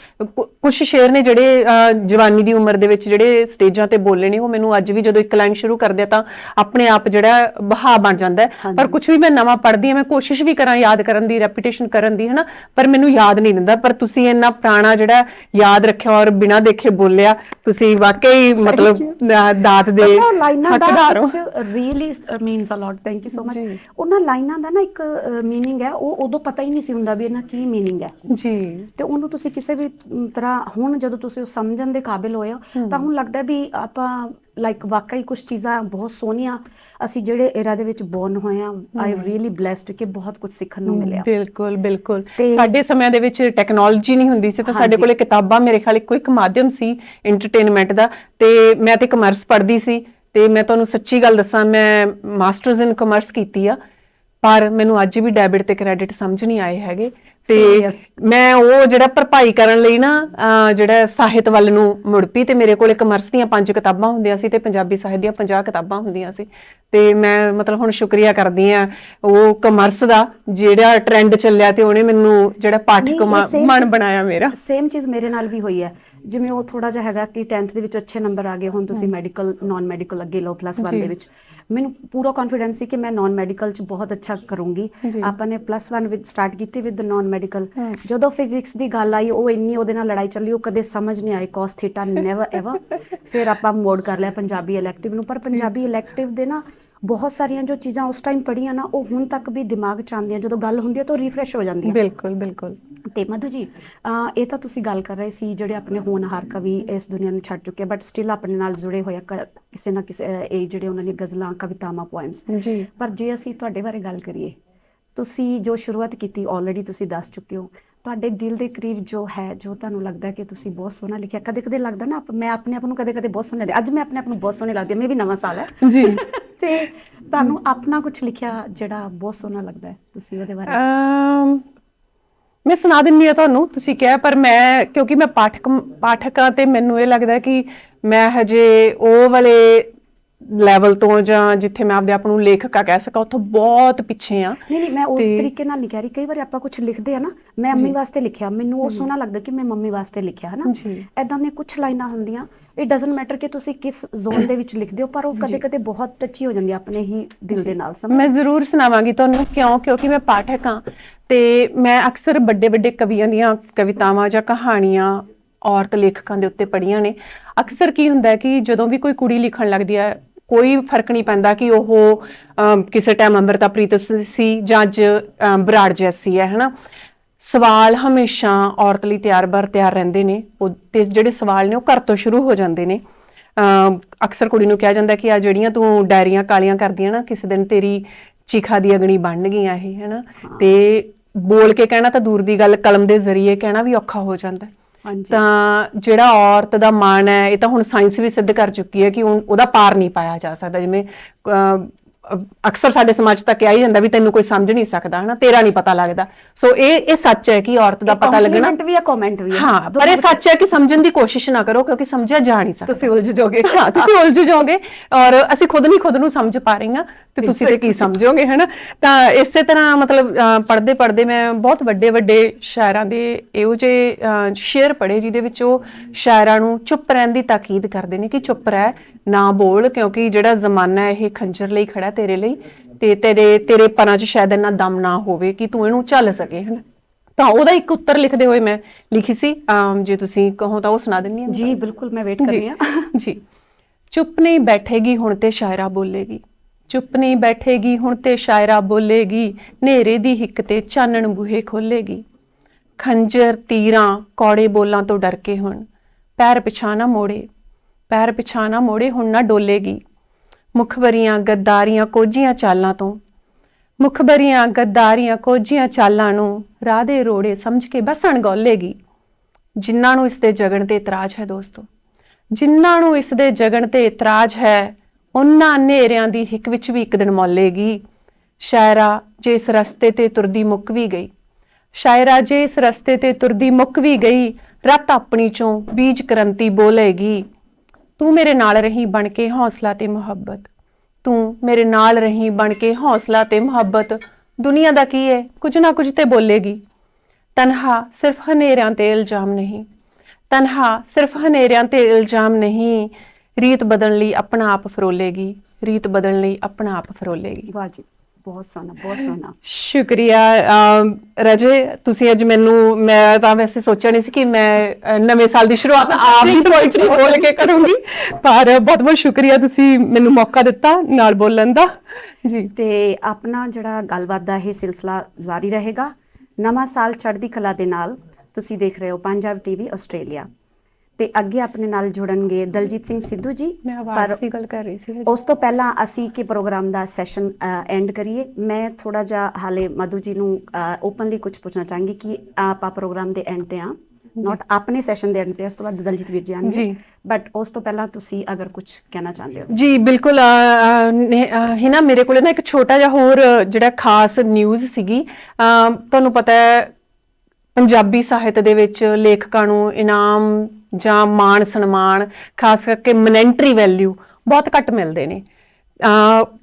ਕੁਝ ਸ਼ੇਰ ਨੇ ਜਿਹੜੇ ਜਵਾਨੀ ਦੀ ਉਮਰ ਦੇ ਵਿੱਚ ਜਿਹੜੇ ਸਟੇਜਾਂ ਤੇ ਬੋਲੇ ਨੇ ਉਹ ਮੈਨੂੰ ਅੱਜ ਵੀ ਜਦੋਂ ਇੱਕ ਲਾਈਨ ਸ਼ੁਰੂ ਕਰਦੇ ਤਾਂ ਆਪਣੇ ਆਪ ਜਿਹੜਾ ਬਹਾ ਬਣ ਜਾਂਦਾ। ਪਰ ਕੁਝ ਵੀ ਮੈਂ ਨਵਾਂ ਪੜ੍ਹਦੀ ਹਾਂ ਮੈਂ ਕੋਸ਼ਿਸ਼ ਵੀ ਕਰਾਂ ਯਾਦ ਕਰਨ ਦੀ ਰੈਪੀਟੇਸ਼ਨ ਕਰਨ ਦੀ ਹਨਾ? ਪਰ ਮੈਨੂੰ ਯਾਦ ਨਹੀਂ ਰਹਿੰਦਾ ਪਰ ਤੁਸੀਂ ਇੰਨਾ ਪੁਰਾਣਾ ਜਿਹੜਾ ਯਾਦ ਰੱਖਿਆ ਔਰ ਬਿਨਾਂ ਦੇਖੇ ਬੋਲਿਆ ਤੁਸੀਂ ਵਾਕਈ ਮਤਲਬ ਦਾਤ ਦੇ ਲਾਈਨਾਂ really means a lot thank you so much. ਉਹਨਾਂ ਲਾਈਨਾਂ ਦਾ ਨਾ ਇੱਕ ਮੀਨਿੰਗ ਹੈ ਉਹ ਉਦੋਂ ਪਤਾ ਹੀ ਨਹੀਂ ਸੀ ਹੁੰਦਾ ਵੀ ਇਹਨਾਂ ਕੀ ਮੀਨਿੰਗ ਹੈ। ਜੀ। ਤੇ ਉਹਨੂੰ ਤੁਸੀਂ ਕਿਸੇ ਵੀ ਤਰ੍ਹਾਂ ਹੁਣ ਜਦੋਂ ਤੁਸੀਂ ਉਹ ਸਮਝਣ ਦੇ ਕਾਬਿਲ ਹੋਏ ਹੋ ਤਾਂ ਹੁਣ ਲੱਗਦਾ ਵੀ ਆਪਾਂ ਲਾਈਕ ਵਾਕਈ ਕੁਝ ਚੀਜ਼ਾਂ ਬਹੁਤ ਸੋਹਣੀਆਂ ਅਸੀਂ ਜਿਹੜੇ ਏਰਾ ਦੇ ਵਿੱਚ ਬੋਰਨ ਹੋਏ ਆ ਆਈ ਰੀਲੀ ਬlesed ਕਿ ਬਹੁਤ ਕੁਝ ਸਿੱਖਣ ਨੂੰ ਮਿਲਿਆ। ਬਿਲਕੁਲ ਬਿਲਕੁਲ। ਸਾਡੇ ਸਮਿਆਂ ਦੇ ਵਿੱਚ ਟੈਕਨੋਲੋਜੀ ਨਹੀਂ ਹੁੰਦੀ ਸੀ ਤਾਂ ਸਾਡੇ। ਕੋਲੇ ਕਿਤਾਬਾਂ ਮੇਰੇ ਖਿਆਲ ਇੱਕੋ ਇੱਕ ਮਾਧਿਅਮ ਸੀ ਐਂਟਰਟੇਨਮੈਂਟ ਦਾ। ਤੇ ਮੈਂ ਤੇ ਕਮਰਸ ਪੜ੍ਹਦੀ ਸੀ ਤੇ ਮੈਂ ਤੁਹਾਨੂੰ ਸੱਚੀ ਗੱਲ ਦੱਸਾਂ ਮੈਂ ਮਾਸਟਰਸ ਇਨ ਕਮਰਸ ਕੀਤੀ ਆ। ਪਰ ਮੈਨੂੰ ਅੱਜ ਵੀ ਡੈਬਿਟ ਤੇ ਕ੍ਰੈਡਿਟ ਸਮਝ ਨਹੀਂ ਆਏ ਹੈਗੇ। ਤੇ ਮੈਂ ਉਹ ਜਿਹੜਾ ਭਰਪਾਈ ਕਰਨ ਲਈ ਨਾ ਜਿਹੜਾ ਸਾਹਿਤ ਵੱਲ ਨੂੰ ਮੁੜ ਪਈ ਤੇ ਮੇਰੇ ਕੋਲੇ ਕਮਰਸ ਦੀਆਂ ਪੰਜ ਕਿਤਾਬਾਂ ਹੁੰਦੀਆਂ ਸੀ ਤੇ ਪੰਜਾਬੀ ਸਾਹਿਤ ਦੀਆਂ 50 ਕਿਤਾਬਾਂ ਹੁੰਦੀਆਂ ਸੀ। ਤੇ ਮੈਂ ਮਤਲਬ ਹੁਣ ਸ਼ੁਕਰੀਆ ਕਰਦੀ ਆ ਉਹ ਕਮਰਸ ਦਾ ਜਿਹੜਾ ਟ੍ਰੈਂਡ ਚੱਲਿਆ ਤੇ ਉਹਨੇ ਮੈਨੂੰ ਜਿਹੜਾ ਪਾਠਕ ਮਨ ਬਣਾਇਆ ਮੇਰਾ। ਸੇਮ ਚੀਜ਼ ਮੇਰੇ ਨਾਲ ਵੀ ਹੋਈ ਹੈ। ਜਿਵੇਂ ਉਹ ਥੋੜਾ ਜਿਹਾ ਹੈਗਾ ਕਿ 10th ਦੇ ਵਿੱਚ ਅੱਛੇ ਨੰਬਰ ਆ ਗਏ ਹੁਣ ਤੁਸੀਂ ਮੈਡੀਕਲ ਨਾਨ ਮੈਡੀਕਲ ਅੱਗੇ ਲਓ ਪਲੱਸ 1 ਜੀ। ਦੇ ਵਿੱਚ। ਮੈਨੂੰ ਪੂਰਾ ਕੌਨਫੀਡੈਂਸ ਸੀ ਕਿ ਮੈਂ ਨਾਨ ਮੈਡੀਕਲ ਚ ਬਹੁਤ ਅੱਛਾ ਕਰੂੰਗੀ। ਆਪਾਂ ਨੇ ਪਲੱਸ 1 ਵਿਦ ਸਟਾਰਟ ਕੀਤੀ ਵਿਦ ਨਾਨ ਮੈਡੀਕਲ ਜਦੋਂ ਫਿਜ਼ਿਕਸ ਦੀ ਗੱਲ ਆਈ ਉਹ ਇੰਨੀ ਉਹਦੇ ਨਾਲ ਲੜਾਈ ਚੱਲੀ ਉਹ ਕਦੇ ਸਮਝ ਨਹੀਂ ਆਈ cos ਥੀਟਾ ਨੈਵਰ ਐਵਰ ਫਿਰ ਆਪਾਂ ਮੋਡ ਕਰ ਲਿਆ ਪੰਜਾਬੀ ਇਲੈਕਟਿਵ ਨੂੰ। ਪਰ ਪੰਜਾਬੀ ਇਲੈਕਟਿਵ ਦੇ ਨਾ ਬਹੁਤ ਸਾਰੀਆਂ ਜੋ ਚੀਜ਼ਾਂ ਉਸ ਟਾਈਮ ਪੜ੍ਹੀਆਂ ਨਾ ਉਹ ਹੁਣ ਤੱਕ ਵੀ ਦਿਮਾਗ ਚ ਆਉਂਦੀਆਂ। ਜਦੋਂ ਗੱਲ ਹੁੰਦੀ ਹੈ ਤਾਂ ਰੀਫਰੈਸ਼ ਹੋ ਜਾਂਦੀ ਹੈ ਬਿਲਕੁਲ ਬਿਲਕੁਲ। ਤੇ ਮਧੂ ਜੀ ਅਹ ਇਹ ਤਾਂ ਤੁਸੀਂ ਗੱਲ ਕਰ ਰਹੇ ਸੀ ਜਿਹੜੇ ਆਪਣੇ ਹੋਣਹਾਰ ਕਵੀ ਇਸ ਦੁਨੀਆ ਨੂੰ ਛੱਡ ਚੁੱਕੇ ਬਟ ਸਟਿਲ ਆਪਣੇ ਨਾਲ ਜੁੜੇ ਹੋਏ ਆ ਕ- ਕਿਸੇ ਨਾ ਕਿਸੇ ਅਹ ਇਹ ਜਿਹੜੇ ਉਹਨਾਂ ਦੀਆਂ ਗਜ਼ਲਾਂ ਕਵਿਤਾਵਾਂ ਪੋਇਮਸ ਜੀ। ਪਰ ਜੇ ਅਸੀਂ ਤੁਹਾਡੇ ਬਾਰੇ ਗੱਲ ਕਰੀਏ ਤੁਸੀਂ ਜੋ ਸ਼ੁਰੂਆਤ ਕੀਤੀ ਆਲਰੇਡੀ ਤੁਸੀਂ ਦੱਸ ਚੁੱਕੇ ਹੋ ਤੁਹਾਡੇ ਦਿਲ ਦੇ ਕਰੀਬ ਜੋ ਹੈ ਜੋ ਤੁਹਾਨੂੰ ਲੱਗਦਾ ਕਿ ਤੁਸੀਂ ਬਹੁਤ ਸੋਹਣਾ ਲਿਖਿਆ ਕਦੇ ਕਦੇ ਲੱਗਦਾ ਨਾ ਆਪ- ਮੈਂ ਆਪਣੇ ਆਪ ਨੂੰ ਕਦੇ ਕਦੇ ਬਹੁਤ ਸੋਹਣਾ ਲੱਗਦੀ ਅੱਜ ਮੈਂ ਆਪਣੇ ਆਪ ਨੂੰ ਬਹੁਤ ਸੋਹਣੀ ਲੱਗਦੀ ਹਾਂ ਮੈਂ ਵੀ ਨਵਾਂ ਸਾਲ ਹੈ। ਜੀ। [LAUGHS] ਤੇ ਤੁਹਾਨੂੰ ਆਪਣਾ ਕੁਝ ਲਿਖਿਆ ਜਿਹੜਾ ਬਹੁਤ ਸੋਹਣਾ ਲੱਗਦਾ ਹੈ ਤੁਸੀਂ ਉਹਦੇ ਬਾਰੇ। ਅਮ ਮੈਂ ਸੁਣਾ ਦਿੰਨੀ ਆ ਤੁਹਾਨੂੰ, ਤੁਸੀਂ ਕਿਹਾ, ਪਰ ਮੈਂ, ਕਿਉਂਕਿ ਮੈਂ ਪਾਠਕ, ਪਾਠਕਾਂ ਤੇ ਮੈਨੂੰ ਇਹ ਲੱਗਦਾ ਕਿ ਮੈਂ ਹਜੇ ਉਹ ਵਾਲੇ ਲੈਵਲ ਤੋਂ ਜਾਂ ਜਿੱਥੇ ਮੈਂ ਆਪਦੇ ਆਪ ਨੂੰ ਲੇਖਕਾ ਕਹਿ ਸਕਾਂ ਉੱਥੋਂ ਬਹੁਤ ਪਿੱਛੇ ਆ। ਨਹੀਂ ਨਹੀਂ ਮੈਂ ਉਸ ਤਰੀਕੇ ਨਾਲ ਨਹੀਂ ਕਹਿ ਰਹੀ। ਕਈ ਵਾਰੀ ਆਪਾਂ ਕੁਝ ਲਿਖਦੇ ਆ ਨਾ ਮੈਂ ਅੰਮੀ ਵਾਸਤੇ ਲਿਖਿਆ। ਮੈਨੂੰ ਉਹ ਸੋਹਣਾ ਲੱਗਦਾ ਕਿ ਮੈਂ ਮੰਮੀ ਵਾਸਤੇ ਲਿਖਿਆ ਹੈ ਨਾ ਜੀ। ਐਦਾਂ ਦੀਆਂ ਕੁਝ ਲਾਈਨਾਂ ਹੁੰਦੀਆਂ। ਇਟ ਡਸਨਟ ਮੈਟਰ ਕਿ ਤੁਸੀਂ ਕਿਸ ਜ਼ੋਨ ਦੇ ਵਿੱਚ ਲਿਖਦੇ ਹੋ ਪਰ ਉਹ ਕਦੇ-ਕਦੇ ਬਹੁਤ ਟੱਚੀ ਹੋ ਜਾਂਦੀ ਆਪਣੇ ਹੀ ਦਿਲ ਦੇ ਨਾਲ ਸਮਝ ਮੈਂ ਜ਼ਰੂਰ ਸੁਣਾਵਾਂਗੀ ਤੁਹਾਨੂੰ ਕਿਉਂ? ਕਿਉਂਕਿ ਮੈਂ ਪਾਠਕ ਹਾਂ ਤੇ ਮੈਂ ਅਕਸਰ ਵੱਡੇ ਵੱਡੇ ਕਵੀਆਂ ਦੀਆਂ ਕਵਿਤਾਵਾਂ ਜਾਂ ਕਹਾਣੀਆਂ ਔਰਤ ਲੇਖਕਾਂ ਦੇ ਉੱਤੇ ਪੜ੍ਹੀਆਂ ਨੇ। ਅਕਸਰ ਕੀ ਹੁੰਦਾ ਹੈ ਕਿ ਜਦੋਂ ਵੀ ਕੋਈ ਕੁੜੀ ਲਿਖਣ ਲੱਗਦੀ ਹੈ ਕੋਈ ਫ਼ਰਕ ਨਹੀਂ ਪੈਂਦਾ ਕਿ ਉਹ ਕਿਸੇ ਟਾਈਮ ਅੰਮ੍ਰਿਤਾ ਪ੍ਰੀਤ ਸੀ ਜਾਂ ਅੱਜ ਬਰਾੜ ਜੈਸੀ ਹੈ, ਹਨਾ? ਸਵਾਲ ਹਮੇਸ਼ਾ ਔਰਤ ਲਈ ਤਿਆਰ-ਬਰ ਤਿਆਰ ਰਹਿੰਦੇ ਨੇ। ਉਹ, ਤੇ ਜਿਹੜੇ ਸਵਾਲ ਨੇ ਉਹ ਘਰ ਤੋਂ ਸ਼ੁਰੂ ਹੋ ਜਾਂਦੇ ਨੇ। ਅਮ, ਅਕਸਰ ਕੁੜੀ ਨੂੰ ਕਿਹਾ ਜਾਂਦਾ ਕਿ ਆ ਜਿਹੜੀਆਂ ਤੂੰ ਡਾਇਰੀਆਂ ਕਾਲੀਆਂ ਕਰਦੀਆਂ ਨਾ, ਕਿਸੇ ਦਿਨ ਤੇਰੀ ਚਿਖਾ ਦੀ ਅਗਣੀ ਬਣ ਗਈਆਂ ਇਹ, ਹੈਨਾ? ਤੇ ਬੋਲ ਕੇ ਕਹਿਣਾ ਤਾਂ ਦੂਰ ਦੀ ਗੱਲ, ਕਲਮ ਦੇ ਜ਼ਰੀਏ ਕਹਿਣਾ ਵੀ ਔਖਾ ਹੋ ਜਾਂਦਾ। ਤਾਂ ਜਿਹੜਾ ਔਰਤ ਦਾ ਮਾਣ ਹੈ ਇਹ ਤਾਂ ਹੁਣ ਸਾਇੰਸ ਵੀ ਸਿੱਧ ਕਰ ਚੁੱਕੀ ਹੈ ਕਿ ਉਹ- ਉਹਦਾ ਪਾਰ ਨਹੀਂ ਪਾਇਆ ਜਾ ਸਕਦਾ। ਜਿਵੇਂ ਅਕਸਰ ਸਾਡੇ ਸਮਾਜ ਤੱਕ ਹੀ ਜਾਂਦਾ ਵੀ ਤੈਨੂੰ ਕੋਈ ਸਮਝ ਨਹੀਂ ਸਕਦਾ ਹਨਾ? ਤੇਰਾ ਨਹੀਂ ਪਤਾ ਲੱਗਦਾ। ਸੋ ਇਹ ਇਹ ਸੱਚ ਹੈ ਕਿ ਔਰਤ ਦਾ ਪਤਾ ਲੱਗਣਾ ਕੰਪਲੀਮੈਂਟ ਵੀ ਆ ਕਮੈਂਟ ਵੀ ਆ ਹਾਂ ਪਰ ਇਹ ਸੱਚ ਹੈ ਕਿ ਸਮਝਣ ਦੀ ਕੋਸ਼ਿਸ਼ ਨਾ ਕਰੋ ਕਿਉਂਕਿ ਸਮਝਿਆ ਜਾ ਨਹੀਂ ਸਕਦਾ। ਤੁਸੀਂ ਉਲਝ ਜਾਓਗੇ। ਹਾਂ ਤੁਸੀਂ ਉਲਝ ਜਾਓਗੇ ਔਰ ਅਸੀਂ ਖੁਦ ਨਹੀਂ ਖੁਦ ਨੂੰ ਸਮਝ ਪਾ ਰਹੀਆਂ। ਤੇ ਤੁਸੀਂ ਤੇ ਕੀ ਸਮਝੋਗੇ ਹਨਾ? ਤਾਂ ਇਸੇ ਤਰ੍ਹਾਂ ਮਤਲਬ ਪੜਦੇ ਪੜਦੇ ਮੈਂ ਬਹੁਤ ਵੱਡੇ ਵੱਡੇ ਸ਼ਾਇਰਾਂ ਦੇ ਇਹੋ ਜਿਹੇ ਅਹ, ਸ਼ੇਰ ਪੜ੍ਹੇ ਜਿਹਦੇ ਵਿੱਚ ਉਹ ਸ਼ਾਇਰਾਂ ਨੂੰ ਚੁੱਪ ਰਹਿਣ ਦੀ ਤਾਕੀਦ ਕਰਦੇ ਨੇ ਕਿ ਚੁੱਪ ਰਹਿ ਨਾ ਬੋਲ ਕਿਉਂਕਿ ਜਿਹੜਾ ਜ਼ਮਾਨਾ ਇਹ ਖੰਜਰ ਲਈ ਖੜਾ ਤੇਰੇ ਲਈ ਤੇ ਤੇਰੇ ਤੇਰੇ ਪਰਾਂ 'ਚ ਸ਼ਾਇਦ ਇੰਨਾ ਦਮ ਨਾ ਹੋਵੇ ਕਿ ਤੂੰ ਇਹਨੂੰ ਝੱਲ ਸਕੇ ਹਨਾ? ਤਾਂ ਉਹਦਾ ਇੱਕ ਉੱਤਰ ਲਿਖਦੇ ਹੋਏ ਮੈਂ ਲਿਖੀ ਸੀ ਜੇ ਤੁਸੀਂ ਕਹੋ ਤਾਂ ਉਹ ਸੁਣਾ ਦਿੰਨੀ ਹਾਂ ਜੀ ਬਿਲਕੁਲ ਮੈਂ ਵੇਟ ਕਰ ਰਹੀ ਜੀ ਹਾਂ। ਜੀ। ਚੁੱਪ ਨਹੀਂ ਬੈਠੇਗੀ ਹੁਣ ਤੇ ਸ਼ਾਇਰਾ ਬੋਲੇਗੀ। ਚੁੱਪ ਨਹੀਂ ਬੈਠੇਗੀ, ਹੁਣ ਤੇ ਸ਼ਾਇਰਾ ਬੋਲੇਗੀ ਨੇਰੇ ਦੀ ਹਿੱਕ ਤੇ ਚਾਨਣ ਬੂਹੇ ਖੋਲੇਗੀ। ਖੰਜਰ, ਤੀਰਾਂ, ਕੌੜੇ ਬੋਲਾਂ ਤੋਂ ਡਰ ਕੇ ਹੁਣ। ਪੈਰ ਪਿਛਾਣਾ ਮੋੜੇ। ਪੈਰ ਪਿਛਾਣਾ ਮੋੜੇ, ਹੁਣ ਨਾ ਡੋਲੇਗੀ। ਮੁਖਬਰੀਆਂ ਗੱਦਾਰੀਆਂ ਕੋਝੀਆਂ ਚਾਲਾਂ ਤੋਂ। ਮੁਖਬਰੀਆਂ ਗੱਦਾਰੀਆਂ ਕੋਝੀਆਂ ਚਾਲਾਂ ਨੂੰ ਰਾਹ ਦੇ ਰੋੜੇ ਸਮਝ ਕੇ ਬਸ ਅਣਗੌਲੇਗੀ ਜਿਨ੍ਹਾਂ ਨੂੰ ਇਸ ਦੇ ਜਗਣ ਤੇ ਇਤਰਾਜ਼ ਹੈ ਦੋਸਤੋ। ਜਿਨ੍ਹਾਂ ਨੂੰ ਇਸ ਦੇ ਜਗਣ ਤੇ ਇਤਰਾਜ਼ ਹੈ ਉਹਨਾਂ ਹਨੇਰਿਆਂ ਦੀ ਹਿੱਕ ਵਿੱਚ ਵੀ ਇੱਕ ਦਿਨ ਮੌਲੇਗੀ ਸ਼ਾਇਰਾ ਜੇ ਇਸ ਰਸਤੇ ਤੇ ਤੁਰਦੀ ਮੁੱਕ ਵੀ ਗਈ। ਸ਼ਾਇਰਾ ਜੇ ਇਸ ਰਸਤੇ ਤੇ ਤੁਰਦੀ ਮੁੱਕ ਵੀ ਗਈ, ਰੱਤ ਆਪਣੀ ਚੋਂ ਬੀਜ ਕਰੰਤੀ ਬੋਲੇਗੀ ਤੂੰ ਮੇਰੇ ਨਾਲ ਰਹੀ ਬਣ ਕੇ ਹੌਸਲਾ ਤੇ ਮੁਹੱਬਤ। ਤੂੰ ਮੇਰੇ ਨਾਲ ਰਹੀ ਬਣ ਕੇ ਹੌਸਲਾ ਤੇ ਮੁਹੱਬਤ। ਦੁਨੀਆ ਦਾ ਕੀ ਹੈ ਕੁਝ ਨਾ ਕੁਝ ਤੇ ਬੋਲੇਗੀ। ਤਨਹਾ ਸਿਰਫ ਹਨੇਰਿਆਂ ਤੇ ਇਲਜ਼ਾਮ ਨਹੀਂ। ਤਨਹਾ ਸਿਰਫ ਹਨੇਰਿਆਂ ਤੇ ਇਲਜ਼ਾਮ ਨਹੀਂ। ਰੀਤ ਬਦਲਣ ਲਈ ਆਪਣਾ ਆਪ ਫਰੋਲੇਗੀ ਰੀਤ ਬਦਲਣ ਲਈ ਆਪਣਾ ਆਪ ਫਰੋਲੇਗੀ। ਵਾਹ ਜੀ ਬਹੁਤ ਸੋਹਣਾ ਬਹੁਤ ਸੋਹਣਾ। ਸ਼ੁਕਰੀਆ ਰਜੇ ਤੁਸੀਂ ਅੱਜ ਮੈਨੂੰ ਮੈਂ ਤਾਂ ਵੈਸੇ ਸੋਚਿਆ ਨਹੀਂ ਸੀ ਕਿ ਮੈਂ ਨਵੇਂ ਸਾਲ ਦੀ ਸ਼ੁਰੂਆਤ ਆਪ ਹੀ ਪੋਇਟਰੀ ਬੋਲ ਕੇ ਕਰੂੰਗੀ। ਪਰ ਬਹੁਤ ਬਹੁਤ ਸ਼ੁਕਰੀਆ ਤੁਸੀਂ ਮੈਨੂੰ ਮੌਕਾ ਦਿੱਤਾ ਨਾਲ ਬੋਲਣ ਦਾ। ਜੀ। ਤੇ ਆਪਣਾ ਜਿਹੜਾ ਗੱਲਬਾਤ ਦਾ ਇਹ ਸਿਲਸਿਲਾ ਜਾਰੀ ਰਹੇਗਾ ਨਵਾਂ ਸਾਲ ਚੜ੍ਹਦੀ ਕਲਾ ਦੇ ਨਾਲ ਤੁਸੀਂ ਦੇਖ ਰਹੇ ਹੋ ਪੰਜਾਬ ਟੀਵੀ ਆਸਟ੍ਰੇਲੀਆ। ਤੇ ਅੱਗੇ ਆਪਣੇ ਨਾਲ ਜੁੜਨਗੇ ਦਲਜੀਤ ਸਿੰਘ ਸਿੱਧੂ ਜੀ ਮੈਂ ਆਵਾਜ਼ ਦੀ ਗੱਲ ਕਰ ਰਹੀ ਸੀ ਉਸ ਤੋਂ ਪਹਿਲਾਂ ਅਸੀਂ ਕਿ ਪ੍ਰੋਗਰਾਮ ਦਾ ਸੈਸ਼ਨ ਐਂਡ ਕਰੀਏ। ਮੈਂ ਥੋੜਾ ਜਿਹਾ ਹਾਲੇ ਮਧੂ ਜੀ ਨੂੰ ਓਪਨਲੀ ਕੁਝ ਪੁੱਛਣਾ ਚਾਹਾਂਗੀ ਕਿ ਆਪਾਂ ਪ੍ਰੋਗਰਾਮ ਦੇ ਐਂਡ ਤੇ ਆ। ਨਾਟ ਆਪਣੇ ਸੈਸ਼ਨ ਦੇ ਐਂਡ ਤੇ ਉਸ ਤੋਂ ਬਾਅਦ ਦਲਜੀਤ ਵੀਰ ਜੀ ਆਣਗੇ। ਬਟ ਉਸ ਤੋਂ ਪਹਿਲਾਂ ਤੁਸੀਂ ਅਗਰ ਕੁਝ ਕਹਿਣਾ ਚਾਹੁੰਦੇ ਹੋ। ਜੀ ਬਿਲਕੁਲ ਅ, ਨੇ- ਮੇਰੇ ਕੋਲੇ ਨਾ ਇੱਕ ਛੋਟਾ ਜਿਹਾ ਹੋਰ ਜਿਹੜਾ ਖਾਸ ਨਿਊਜ਼ ਸੀਗੀ। ਤੁਹਾਨੂੰ ਪਤਾ ਹੈ ਪੰਜਾਬੀ ਸਾਹਿਤ ਦੇ ਵਿੱਚ ਲੇਖਕਾਂ ਨੂੰ ਇਨਾਮ ਜਾਂ ਮਾਣ ਸਨਮਾਨ, ਖਾਸ ਕਰਕੇ ਮਨੈਂਟਰੀ ਵੈਲਿਊ ਬਹੁਤ ਘੱਟ ਮਿਲਦੇ ਨੇ।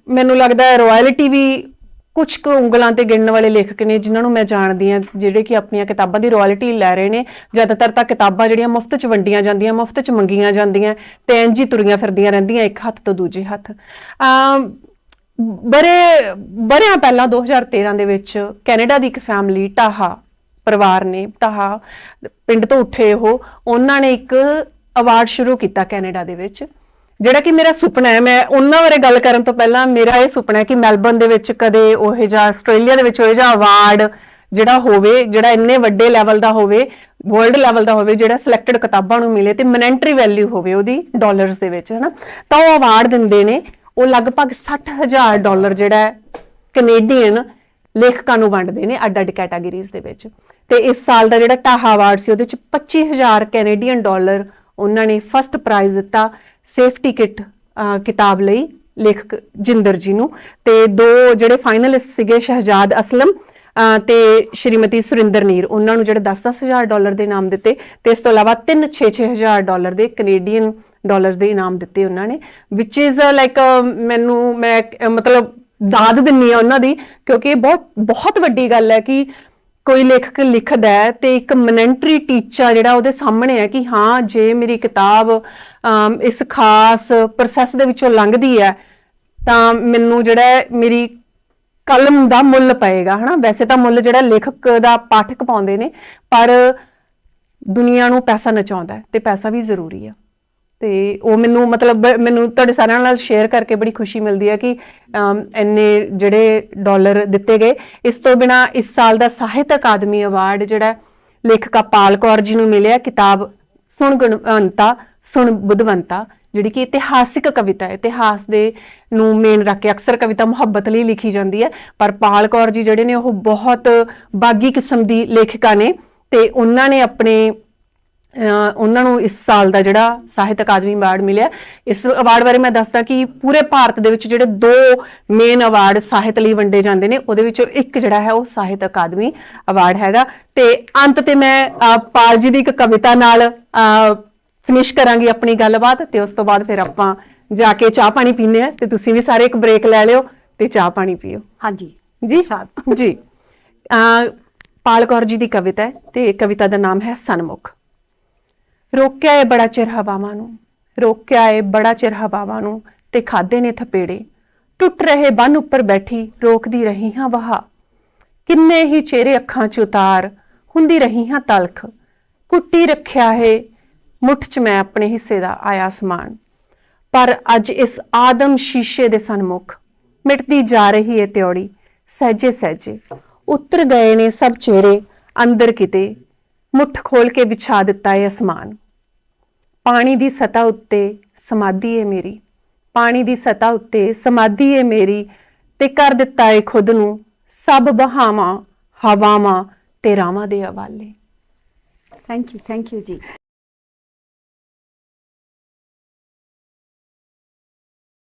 ਮੈਨੂੰ ਲੱਗਦਾ ਹੈ ਰਾਇਲਟੀ ਵੀ ਕੁਝ ਕੁ ਉਂਗਲਾਂ ਤੇ ਗਿਣਨ ਵਾਲੇ ਲੇਖਕ ਨੇ ਜਿਨ੍ਹਾਂ ਨੂੰ ਮੈਂ ਜਾਣਦੀ ਹਾਂ, ਜਿਹੜੇ ਕਿ ਆਪਣੀਆਂ ਕਿਤਾਬਾਂ ਦੀ ਰਾਇਲਟੀ ਲੈ ਰਹੇ ਨੇ। ਜ਼ਿਆਦਾਤਰ ਤਾਂ ਕਿਤਾਬਾਂ ਜਿਹੜੀਆਂ ਮੁਫਤ ਚ ਵੰਡੀਆਂ ਜਾਂਦੀਆਂ, ਮੁਫਤ ਚ ਮੰਗੀਆਂ ਜਾਂਦੀਆਂ ਤੇ ਇੰਝ ਹੀ ਤੁਰੀਆਂ ਫਿਰਦੀਆਂ ਰਹਿੰਦੀਆਂ ਇੱਕ ਹੱਥ ਤੋਂ ਦੂਜੇ ਹੱਥ। ਬਰੇ ਬਰਿਆਂ ਪਹਿਲਾਂ 2013 ਦੇ ਵਿੱਚ ਕੈਨੇਡਾ ਦੀ ਇੱਕ ਫੈਮਿਲੀ ਟਾਹਾ ਪਰਿਵਾਰ ਨੇ ਟਾਹਾ ਪਿੰਡ ਤੋਂ ਉੱਠੇ ਉਹ, ਉਹਨਾਂ ਨੇ ਇੱਕ ਅਵਾਰਡ ਸ਼ੁਰੂ ਕੀਤਾ ਕੈਨੇਡਾ ਦੇ ਵਿੱਚ, ਜਿਹੜਾ ਕਿ ਮੇਰਾ ਸੁਪਨਾ ਹੈ। ਮੈਂ ਉਹਨਾਂ ਬਾਰੇ ਗੱਲ ਕਰਨ ਤੋਂ ਪਹਿਲਾਂ ਮੇਰਾ ਇਹ ਸੁਪਨਾ ਹੈ ਕਿ ਮੈਲਬਨ ਦੇ ਵਿੱਚ ਕਦੇ ਉਹ ਜਿਹਾ, ਆਸਟ੍ਰੇਲੀਆ ਦੇ ਵਿੱਚ ਉਹ ਜਿਹਾ ਅਵਾਰਡ ਜਿਹੜਾ ਹੋਵੇ, ਜਿਹੜਾ ਇੰਨੇ ਵੱਡੇ ਲੈਵਲ ਦਾ ਹੋਵੇ ਵਰਲਡ ਲੈਵਲ ਦਾ ਹੋਵੇ, ਜਿਹੜਾ ਸਿਲੈਕਟਡ ਕਿਤਾਬਾਂ ਨੂੰ ਮਿਲੇ ਤੇ ਮਨੈਂਟਰੀ ਵੈਲਿਊ ਹੋਵੇ ਉਹਦੀ ਡਾਲਰਸ ਦੇ ਵਿੱਚ, ਹਨਾ। ਤਾਂ ਉਹ ਅਵਾਰਡ ਦਿੰਦੇ ਨੇ, ਉਹ ਲਗਭਗ 60000 ਡਾਲਰ ਜਿਹੜਾ ਹੈ ਕੈਨੇਡੀਅਨ ਲੇਖਕਾਂ ਨੂੰ ਵੰਡਦੇ ਨੇ ਅੱਡ ਅੱਡ ਕੈਟਾਗਰੀਜ਼ ਦੇ ਵਿੱਚ। ਤੇ ਇਸ ਸਾਲ ਦਾ ਜਿਹੜਾ ਟਾਹਾ ਅਵਾਰਡ ਸੀ, ਉਹਦੇ ਚ 25000 ਕੈਨੇਡੀਅਨ ਡਾਲਰ ਉਹਨਾਂ ਨੇ ਫਸਟ ਪ੍ਰਾਈਜ਼ ਦਿੱਤਾ ਸੇਫਟੀ ਕਿਟ ਕਿਤਾਬ ਲਈ ਲੇਖਕ ਜਿੰਦਰ ਜੀ ਨੂੰ। ਤੇ ਦੋ ਜਿਹੜੇ ਫਾਈਨਲਿਸਟ ਸੀਗੇ ਸ਼ਹਿਜਾਦ ਅਸਲਮ ਅਹ ਤੇ ਸ਼੍ਰੀਮਤੀ ਸੁਰਿੰਦਰ ਨੀਰ, ਉਹਨਾਂ ਨੂੰ ਜਿਹੜੇ 10-10000 ਡਾਲਰ ਦੇ ਇਨਾਮ ਦਿੱਤੇ ਤੇ ਇਸ ਤੋਂ ਇਲਾਵਾ 3-6-6000 ਡਾਲਰ ਦੇ ਕੈਨੇਡੀਅਨ ਡਾਲਰ ਦੇ ਇਨਾਮ ਦਿੱਤੇ ਉਹਨਾਂ ਨੇ ਵਿਚ ਇਜ਼ ਲਾਈਕ ਮੈਨੂੰ ਮੈਂ ਮਤਲਬ ਦਾਦ ਦਿੰਨੀ ਆ ਉਹਨਾਂ ਦੀ, ਕਿਉਂਕਿ ਇਹ ਬਹੁਤ ਬਹੁਤ ਵੱਡੀ ਗੱਲ ਹੈ ਕਿ ਕੋਈ ਲੇਖਕ ਲਿਖਦਾ ਹੈ ਤੇ ਇੱਕ ਮਨੈਂਟਰੀ ਟੀਚਾ ਜਿਹੜਾ ਉਹਦੇ ਸਾਹਮਣੇ ਹੈ ਕਿ ਹਾਂ, ਜੇ ਮੇਰੀ ਕਿਤਾਬ ਇਸ ਖਾਸ ਪ੍ਰੋਸੈਸ ਦੇ ਵਿੱਚੋਂ ਲੰਘਦੀ ਹੈ, ਤਾਂ ਮੈਨੂੰ ਜਿਹੜਾ ਮੇਰੀ ਕਲਮ ਦਾ ਮੁੱਲ ਪਏਗਾ, ਹਨਾ? ਵੈਸੇ ਤਾਂ ਮੁੱਲ ਜਿਹੜਾ ਲੇਖਕ ਦਾ ਪਾਠਕ ਪਾਉਂਦੇ ਨੇ, ਪਰ ਦੁਨੀਆ ਨੂੰ ਪੈਸਾ ਨਚਾਉਂਦਾ ਹੈ ਤੇ ਪੈਸਾ ਵੀ ਜ਼ਰੂਰੀ ਆ ਤੇ ਉਹ ਮੈਨੂੰ ਮਤਲਬ ਮੈਨੂੰ ਤੁਹਾਡੇ ਸਾਰਿਆਂ ਨਾਲ ਸ਼ੇਅਰ ਕਰਕੇ ਬੜੀ ਖੁਸ਼ੀ ਮਿਲਦੀ ਹੈ ਕਿ ਇੰਨੇ ਜਿਹੜੇ ਡਾਲਰ ਦਿੱਤੇ ਗਏ। ਇਸ ਤੋਂ ਬਿਨਾ ਇਸ ਸਾਲ ਦਾ ਸਾਹਿਤ ਅਕਾਦਮੀ ਅਵਾਰਡ ਜਿਹੜਾ ਲੇਖਕਾ ਪਾਲ ਕੌਰ ਜੀ ਨੂੰ ਮਿਲਿਆ, ਕਿਤਾਬ ਸੁਣ ਗੁਣਵੰਤਾ, ਸੁਣ ਬੁੱਧਵੰਤਾ, ਜਿਹੜੀ ਕਿ ਇਤਿਹਾਸਿਕ ਕਵਿਤਾ ਹੈ। ਇਤਿਹਾਸ ਦੇ ਨੂੰ ਮੇਨ ਰੱਖ ਕੇ ਅਕਸਰ ਕਵਿਤਾ ਮੁਹੱਬਤ ਲਈ ਲਿਖੀ ਜਾਂਦੀ ਹੈ। ਪਰ ਪਾਲ ਕੌਰ ਜੀ ਜਿਹੜੇ ਨੇ, ਉਹ ਬਹੁਤ ਬਾਗੀ ਕਿਸਮ ਦੀ ਲੇਖਿਕਾ ਨੇ ਤੇ ਉਹਨਾਂ ਨੇ ਆਪਣੇ ਉਹਨਾਂ ਨੂੰ ਇਸ ਸਾਲ ਦਾ ਜਿਹੜਾ ਸਾਹਿਤ ਅਕਾਦਮੀ ਅਵਾਰਡ ਮਿਲਿਆ। ਇਸ ਅਵਾਰਡ ਬਾਰੇ ਮੈਂ ਦੱਸਦਾ ਕਿ ਪੂਰੇ ਭਾਰਤ ਦੇ ਵਿੱਚ ਜਿਹੜੇ ਦੋ ਮੇਨ ਅਵਾਰਡ ਸਾਹਿਤ ਲਈ ਵੰਡੇ ਜਾਂਦੇ ਨੇ ਉਹਦੇ ਵਿੱਚੋਂ ਇੱਕ ਜਿਹੜਾ ਹੈ ਉਹ ਸਾਹਿਤ ਅਕਾਦਮੀ ਅਵਾਰਡ ਹੈਗਾ। ਤੇ ਅੰਤ ਤੇ ਮੈਂ ਪਾਲ ਜੀ ਦੀ ਇੱਕ ਕਵਿਤਾ ਨਾਲ ਫਿਨਿਸ਼ ਕਰਾਂਗੀ ਆਪਣੀ ਗੱਲਬਾਤ ਤੇ ਉਸ ਤੋਂ ਬਾਅਦ ਫਿਰ ਆਪਾਂ ਜਾ ਕੇ ਚਾਹ ਪਾਣੀ ਪੀਨੇ ਆ ਤੇ ਤੁਸੀਂ ਵੀ ਸਾਰੇ ਇੱਕ ਬ੍ਰੇਕ ਲੈ ਲਿਓ ਤੇ ਚਾਹ ਪਾਣੀ ਪੀਓ। ਹਾਂਜੀ। ਜੀ? ਜੀ। ਅਹ, ਪਾਲ ਕੌਰ ਜੀ ਦੀ ਕਵਿਤਾ ਹੈ ਤੇ ਕਵਿਤਾ ਦਾ ਨਾਮ ਹੈ ਸਨਮੁਖ। ਰੋਕਿਆ ਏ ਬੜਾ ਚਿਰ ਹਵਾਵਾਂ ਨੂੰ, ਰੋਕਿਆ ਏ ਬੜਾ ਚਿਰ ਹਵਾਵਾਂ ਨੂੰ ਤੇ ਖਾਦੇ ਨੇ ਥਪੇੜੇ। ਟੁੱਟ ਰਹੇ ਬੰਨ ਉੱਪਰ ਬੈਠੀ ਰੋਕਦੀ ਰਹੀ ਹਾਂ ਵਹਾ। ਕਿੰਨੇ ਹੀ ਚਿਹਰੇ ਅੱਖਾਂ 'ਚ ਉਤਾਰ ਹੁੰਦੀ ਰਹੀ ਹਾਂ ਤਲਖ। ਕੁੱਟੀ ਰੱਖਿਆ ਹੈ ਮੁੱਠ 'ਚ ਮੈਂ ਆਪਣੇ ਹਿੱਸੇ ਦਾ ਆਇਆ ਸਮਾਨ। ਪਰ ਅੱਜ ਇਸ ਆਦਮ ਸ਼ੀਸ਼ੇ ਦੇ ਸਨਮੁਖ, ਮਿਟਦੀ ਜਾ ਰਹੀ ਏ ਤਿਉੜੀ ਸਹਿਜੇ ਸਹਿਜੇ ਉੱਤਰ ਗਏ ਨੇ ਸਭ ਚਿਹਰੇ ਅੰਦਰ ਕਿਤੇ। ਮੁੱਠ ਖੋਲ ਕੇ ਵਿਛਾ ਦਿੱਤਾ ਹੈ ਅਸਮਾਨ। ਪਾਣੀ ਦੀ ਸਤਾ ਉੱਤੇ ਸਮਾਧੀ ਹੈ ਮੇਰੀ। ਪਾਣੀ ਦੀ ਸਤਾ ਉੱਤੇ ਸਮਾਧੀ ਹੈ ਮੇਰੀ ਤੇ ਕਰ ਦਿੱਤਾ ਹੈ ਖੁਦ ਨੂੰ ਸਭ ਬਹਾਵਾਂ, ਹਵਾਵਾਂ ਤੇ ਰਾਵਾਂ ਦੇ ਹਵਾਲੇ। ਥੈਂਕ ਯੂ ਥੈਂਕ ਯੂ ਜੀ।